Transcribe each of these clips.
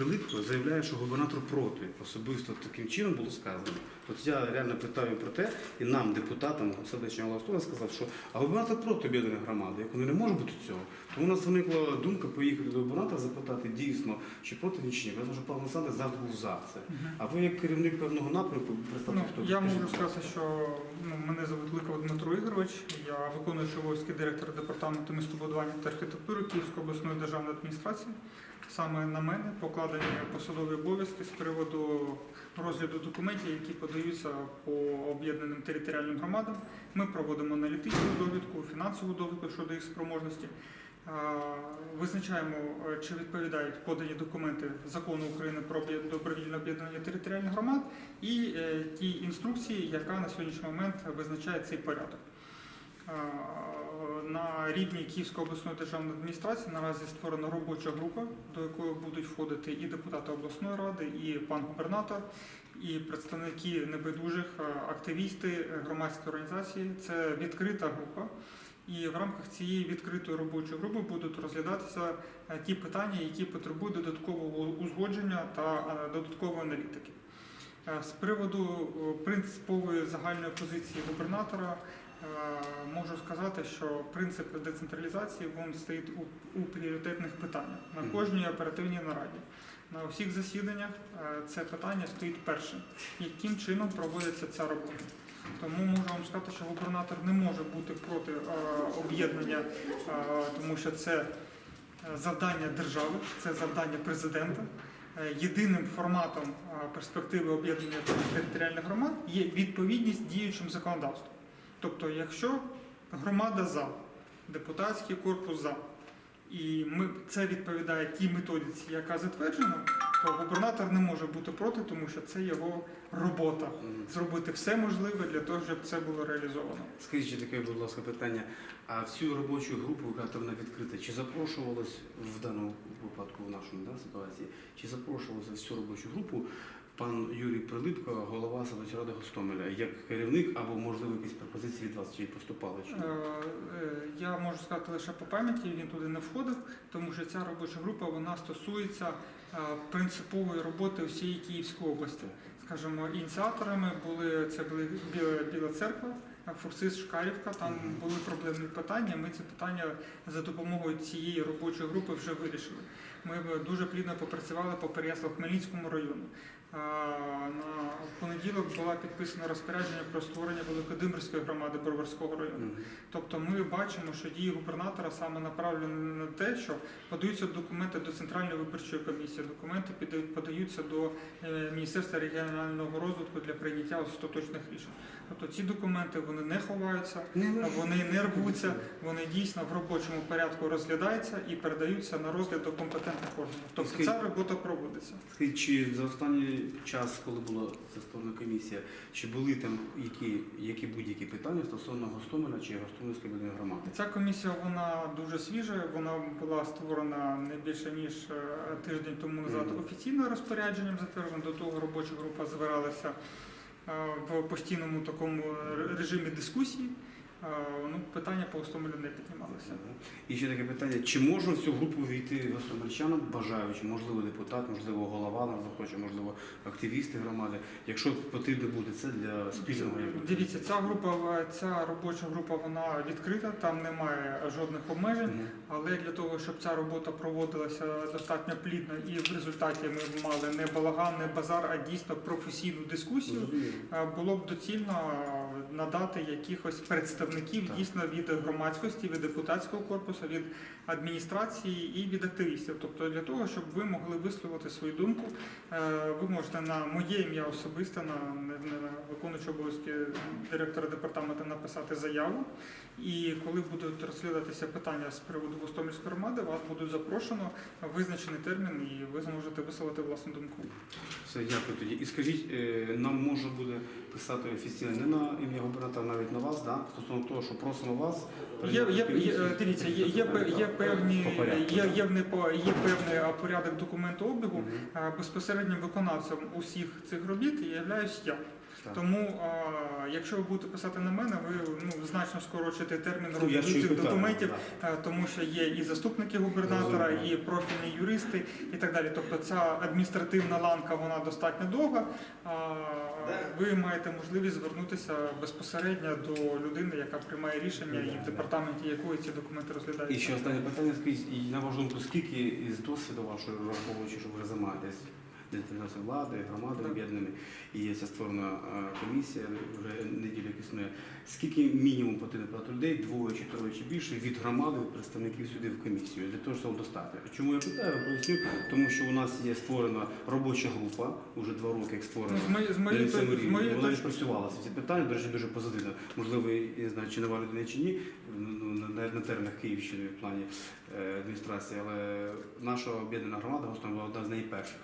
Прилипко заявляє, що губернатор проти. Особисто таким чином було сказано. От я реально питаю про те, і нам, депутатам, селищного Ластова, сказав, що а губернатор проти об'єднаної громади, як вони не може бути цього. Тому у нас виникла думка поїхати до губернатора, запитати дійсно, чи проти він чи ні. Тому що Павло Олександр завжди був за це. А ви як керівник певного напрямку, представте, Ну, хто я можу сказати, що ну, мене звуть Ликов Дмитро Ігорович, я виконуючий обов'язки директора департаменту містобудування та архітектури Київської обласної державної адміністрації. Саме на мене покладені посадові обов'язки з приводу розгляду документів, які подаються по об'єднаним територіальним громадам. Ми проводимо аналітичну довідку, фінансову довідку щодо їх спроможності. Визначаємо, е, чи відповідають подані документи закону України про добровільне об'єднання територіальних громад і е, ті інструкції, яка на сьогоднішній момент визначає цей порядок. Е, На рівні Київської обласної державної адміністрації наразі створена робоча група, до якої будуть входити і депутати обласної ради, і пан губернатор, і представники небайдужих, е, активісти, е, громадські організації. Це відкрита група. І в рамках цієї відкритої робочої групи будуть розглядатися ті питання, які потребують додаткового узгодження та додаткової аналітики. З приводу принципової загальної позиції губернатора можу сказати, що принцип децентралізації він стоїть у, у пріоритетних питаннях на кожній оперативній нараді. На всіх засіданнях е, це питання стоїть першим. Яким чином проводиться ця робота? Тому можу вам сказати, що губернатор не може бути проти е, об'єднання, е, тому що це е, завдання держави, це завдання президента. Е, Єдиним форматом е, перспективи об'єднання територіальних громад є відповідність діючим законодавством. Тобто, якщо громада за, депутатський корпус за, і ми це відповідає тій методиці, яка затверджена, то губернатор не може бути проти, тому що це його робота зробити все можливе для того, щоб це було реалізовано. Скажіть ще таке, будь ласка, питання. А в цю робочу групу, кажете, вона відкрита, чи запрошувалось в даному випадку, в нашому да, ситуації, чи запрошувалося в цю робочу групу пан Юрій Прилипко, голова селищної ради Гостомеля, як керівник або, можливо, якісь пропозиції від вас, чи поступали? Чи... Е, е, Я можу сказати лише по пам'яті, він туди не входив, тому що ця робоча група вона стосується е, принципової роботи всієї Київської області. Скажімо, ініціаторами були це були Біла церква, е, Фурсис Шкарівка. Там були проблемні питання. Ми ці питання за допомогою цієї робочої групи вже вирішили. Ми дуже плідно попрацювали по Переяслав-Хмельницькому району. Е, На понеділок була підписана розпорядження про створення Великодимирської громади Броварського району. Тобто ми бачимо, що дії губернатора саме направлені на те, що подаються документи до Центральної виборчої комісії, документи подаються до е, Міністерства регіонального розвитку для прийняття остаточних рішень. Тобто ці документи вони не ховаються, вони не рвуться, вони дійсно в робочому порядку розглядаються і передаються на розгляд до компетентних органів. Тобто ця робота проводиться. Скажіть, чи за останній час, коли була ця створена комісія, чи були там які, які будь-які питання стосовно Гостомеля чи Гостомельської обласної громади? Ця комісія вона дуже свіжа. Вона була створена не більше ніж е, тиждень тому назад Мгм. офіційним розпорядженням. Затверджено до того робоча група збиралася в постійному такому режимі дискусії. Ну, питання по Гостомелю не піднімалися. І ще таке питання: чи можна в цю групу війти гостомельчанам, бажаючи, можливо, депутат, можливо, голова нам захоче, можливо, активісти громади, якщо потрібно буде це для спільного Дивіться, ця група, ця робоча група вона відкрита, там немає жодних обмежень. Мгм. Але для того, щоб ця робота проводилася достатньо плідно і в результаті ми мали не балаган, не базар, а дійсно професійну дискусію, е, було б доцільно надати якихось представників Так. дійсно від громадськості, від депутатського корпусу, від адміністрації і від активістів. Тобто для того, щоб ви могли висловити свою думку, е, ви можете на моє ім'я особисто, на, на, виконуючий обов'язки директора департаменту написати заяву. І коли будуть розглядатися питання з приводу Гостомельської громади, вас будуть запрошено визначений термін, і ви зможете висловити власну думку. Все, дякую тоді. І скажіть, е, нам можна буде писати офіційно не на ім'я губернатора, навіть на вас, да? стосовно того, що просимо вас. Є, є, є, дивіться, є, є, пе- є певні є є, є, не по- є певний а, порядок документообігу. Мгм. А, Безпосереднім виконавцем усіх цих робіт являюсь я. Тому, а, якщо ви будете писати на мене, ви ну, значно скорочите термін Ну, я розгляду ще й цих питаю, документів, да. е, тому що є і заступники губернатора, і профільні юристи, і так далі. Тобто ця адміністративна ланка вона достатньо довга. А ви маєте можливість звернутися безпосередньо до людини, яка приймає рішення, і в департаменті якої ці документи І ще останнє питання, скажіть, і на вашу думку, скільки із досвіду вашої, враховуючи, що ви займаєтесь децентралізацією влади, громадами Так. об'єднаними, і є ця створена е, комісія, вже неділю існує, скільки мінімум потрібно багато людей, двоє чи троє чи більше, від громади, від представників сюди в комісію, для того, щоб достатньо. Чому я питаю, поясню, тому що у нас є створена робоча група, вже два роки як Ну, створена. з моєї рівні. Вона відпрацювалася ці питання, до речі, дуже позитивно. Можливо, і не знаю, чи нова людина чи ні, ну, на, на теренах Київщини в плані е, адміністрації, але наша об'єднана громада Гостомель була одна з найперших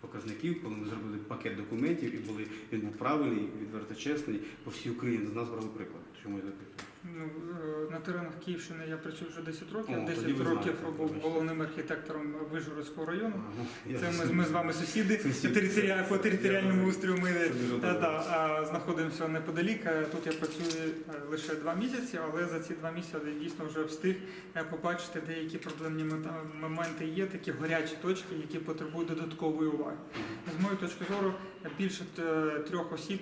показників, коли ми зробили пакет документів і були, він був правильний, відверто чесний, по всій Україні з нас брали приклад. Чому я запитую? Ну, е, на теренах Київщини я працюю вже 10 років. О, 10 років знаєте, був головним архітектором Вижгородського району. Ага, Це ми, ми з вами сусіди. Сусіди. По територіальному Я устрою ми Це дуже е, добре. да, а, знаходимося неподалік. Е, Тут я працюю е, лише два місяці, але за ці два місяці я дійсно вже встиг побачити деякі проблемні моменти є, такі гарячі точки, які потребують додаткової уваги. З моєї точки зору, більше трьох осіб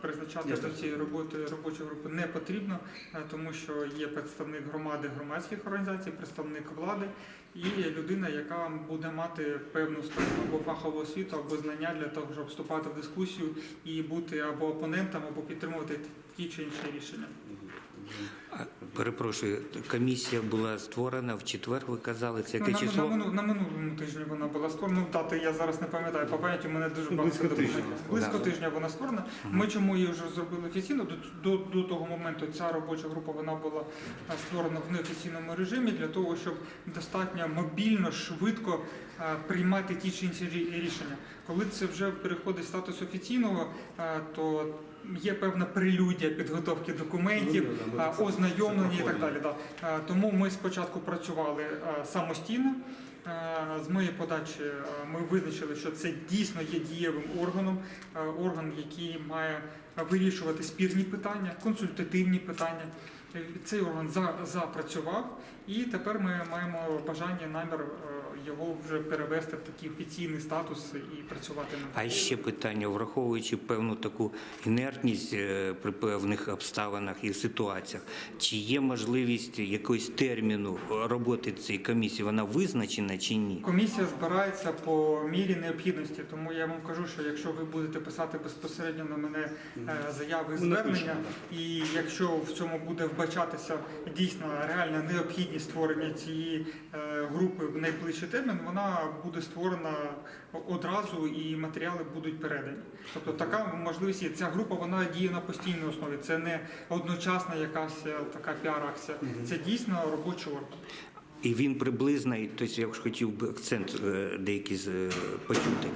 призначати до цієї роботи робочої групи не потрібно, тому що є представник громади громадських організацій, представник влади і людина, яка буде мати певну скажімо, або фахову освіту, або знання для того, щоб вступати в дискусію і бути або опонентом, або підтримувати ті чи інші рішення. А, Перепрошую, комісія була створена в четвер, ви казали, це Ну, яке на, число? на, мину- на минулому тижні вона була створена. Ну, дати я зараз не пам'ятаю. По пам'яті у мене дуже Ну, багато близько тижня вона Близько створена. тижня вона створена. Мгм. Ми чому її вже зробили офіційно? До, до, до того моменту ця робоча група вона була е, створена в неофіційному режимі для того, щоб достатньо мобільно, швидко е, приймати ті чи інші рішення. Коли це вже переходить в статус офіційного, е, то є певна прелюдія підготовки документів, Ну, да, да, ознайомлення і так далі. Да. Тому ми спочатку працювали самостійно. З моєї подачі ми визначили, що це дійсно є дієвим органом, орган, який має вирішувати спірні питання, консультативні питання. Цей орган запрацював, і тепер ми маємо бажання намір його вже перевести в такий офіційний статус і працювати над А ще питання, враховуючи певну таку інертність е, при певних обставинах і ситуаціях, чи є можливість якогось терміну роботи цієї комісії? Вона визначена чи ні? Комісія збирається по мірі необхідності, тому я вам кажу, що якщо ви будете писати безпосередньо на мене е, заяви звернення, і якщо в цьому буде вбачатися дійсно реальна необхідність створення цієї е, групи в найближчий термін, вона буде створена одразу і матеріали будуть передані. Тобто така можливість є. Ця група вона діє на постійній основі. Це не одночасна якась е, така піар-акція. Це дійсно робочий орган. І він приблизний, тобто я б хотів би акцент е, деякий е, почути.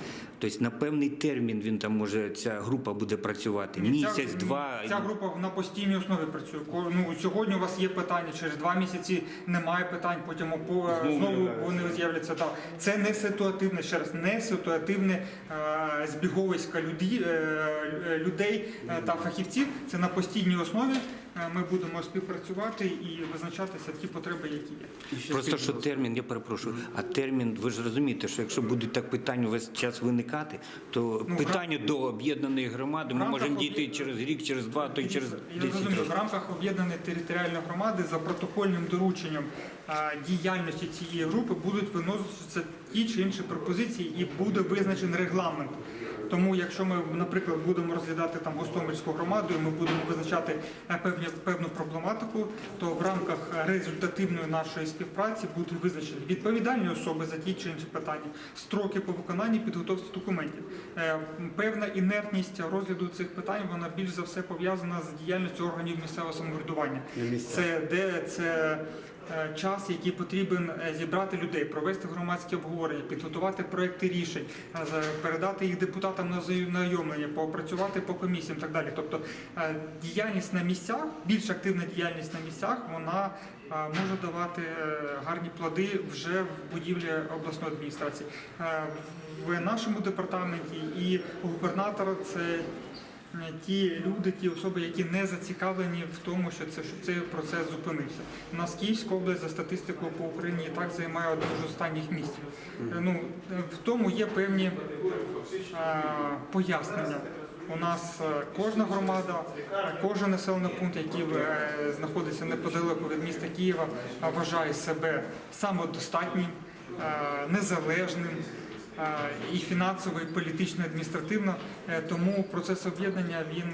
Тобто на певний термін він там може ця група буде працювати ця- місяць, два. Ця група на постійній основі працює. Ну, сьогодні у вас є питання, через два місяці немає питань, потім опо- Знову знову вони з'являться. Так. Це не ситуативне, ще раз, не ситуативне е, збіговиська людей, е, людей е, та фахівців. Це на постійній основі. Е, Ми будемо співпрацювати і визначатися ті потреби, які є. І Просто що термін, я перепрошую, а термін, ви ж розумієте, що якщо будуть так питання весь час виникати, то Ну, питання до об'єднаної громади ми можемо дійти об'єд- через рік, через два, то й через Я 10 розумію, в рамках об'єднаної територіальної громади за протокольним дорученням а, діяльності цієї групи будуть виноситися ті чи інші пропозиції і буде визначений регламент. Тому, якщо ми, наприклад, будемо розглядати там Гостомельську громаду, і ми будемо визначати е, певні, певну проблематику, то в рамках результативної нашої співпраці будуть визначені відповідальні особи за ті чи інші питання, строки по виконанні підготовці документів. Е, Певна інертність розгляду цих питань вона більш за все пов'язана з діяльністю органів місцевого самоврядування. Це де це е, час, який потрібен е, зібрати людей, провести громадське обговорення, підготувати проекти рішень, е, передати їх депутатам на знайомлення, попрацювати по комісіям так далі. Тобто е, діяльність на місцях, більш активна діяльність на місцях, вона е, може давати е, гарні плоди вже в будівлі обласної адміністрації. Е, В нашому департаменті і у губернатора це е, ті люди, ті особи, які не зацікавлені в тому, що це щоб цей процес зупинився. У нас Київська область за статистикою по Україні і так займає одне з останніх місць. Ну е, в тому є певні е, пояснення. У нас е, кожна громада, кожен населений пункт, який е, знаходиться неподалеку від міста Києва, вважає себе самодостатнім, незалежним і фінансово, і політично, і адміністративно. Е, Тому процес об'єднання він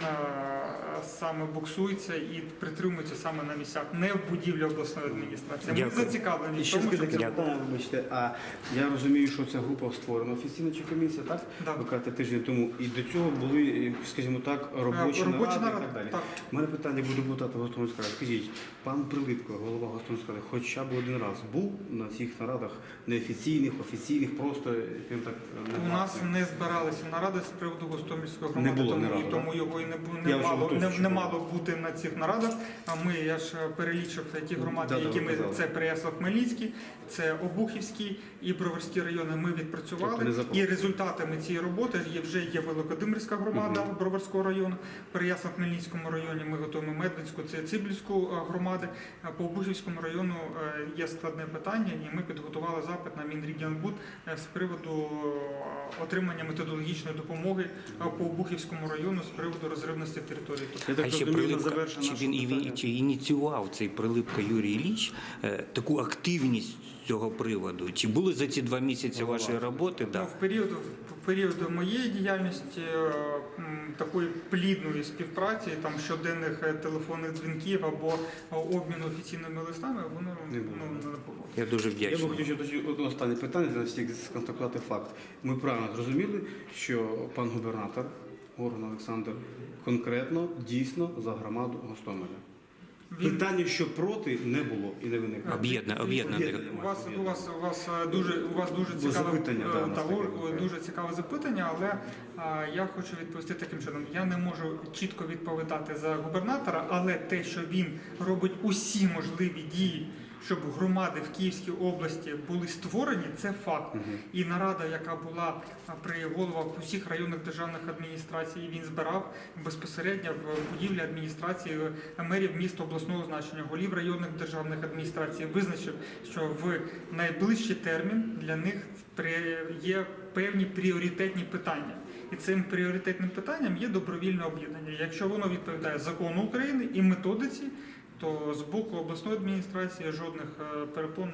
е, саме буксується і притримується саме на місцях, не в будівлі обласної адміністрації. Ми Дякую. зацікавлені І в ще тому, таке це питання, вибачте, а я розумію, що ця група створена офіційно чи комісія, так? Да. Ви кажете, тиждень тому. І до цього були, скажімо так, робочі, Е, робочі наради, наради, і так далі. так. У мене питання до депутата Гостомельської ради. Скажіть, пан Прилипко, голова Гостомельської ради, хоча б один раз був на цих нарадах неофіційних, офіційних, просто він так У нас не збиралися наради з приводу Гостомельської Не громади, було тому, ні разу, і да? тому його і не, бу- Я не, вже мало, не, що не мало бути на цих нарадах. А ми, я ж перелічив ті громади, Да, які ми казали. це Переяслав Хмельницький, це Обухівський і Броварський райони. Ми Тобто відпрацювали. запрошую. І результатами цієї роботи є вже є Великодимирська громада Броварського району, Переяслав Хмельницькому районі. Ми готуємо Медвинську, це Цибільську е, громади. По Обухівському району е, є складне питання, і ми підготували запит на Мінрегіонбуд е, з приводу е, отримання методологічної допомоги е, по Обухівському району з приводу розривності території. Я так А ще розумію, Прилипка, чи він і чи ініціював цей Прилипка Юрій Ілліч е, таку активність з цього приводу? Чи були за ці два місяці вашої роботи? Ну, Да. в період в період моєї діяльності е, м, такої плідної співпраці, там щоденних е, телефонних дзвінків або е, обміну офіційними листами, воно Не було. ну, не було. Я дуже Я би вдячний. хотів ще тоді одне останнє питання для всіх сконстатувати факт. Ми правильно зрозуміли, що пан губернатор Горган Олександр конкретно дійсно за громаду Гостомеля. Він- Питання, що проти, не було і не виникало. Об'єдна. Об'єднана. У вас у вас у вас е, дуже у вас дуже цікаве запитання, е, та, дуже цікаве запитання, але а, я хочу відповісти таким чином. Я не можу чітко відповідати за губернатора, але те, що він робить усі можливі дії, щоб громади в Київській області були створені, це факт. І нарада, яка була при головах усіх районних державних адміністрацій, він збирав безпосередньо в будівлі адміністрації е, мерів міст обласного значення, голів районних державних адміністрацій, визначив, що в найближчий термін для них є певні пріоритетні питання. І цим пріоритетним питанням є добровільне об'єднання. Якщо воно відповідає закону України і методиці, то з боку обласної адміністрації жодних е, перепон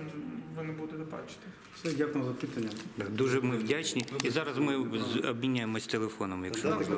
ви не будете бачити. Все, дякую за питання. Дуже ми вдячні. І зараз ми з- обміняємось телефоном, якщо можна.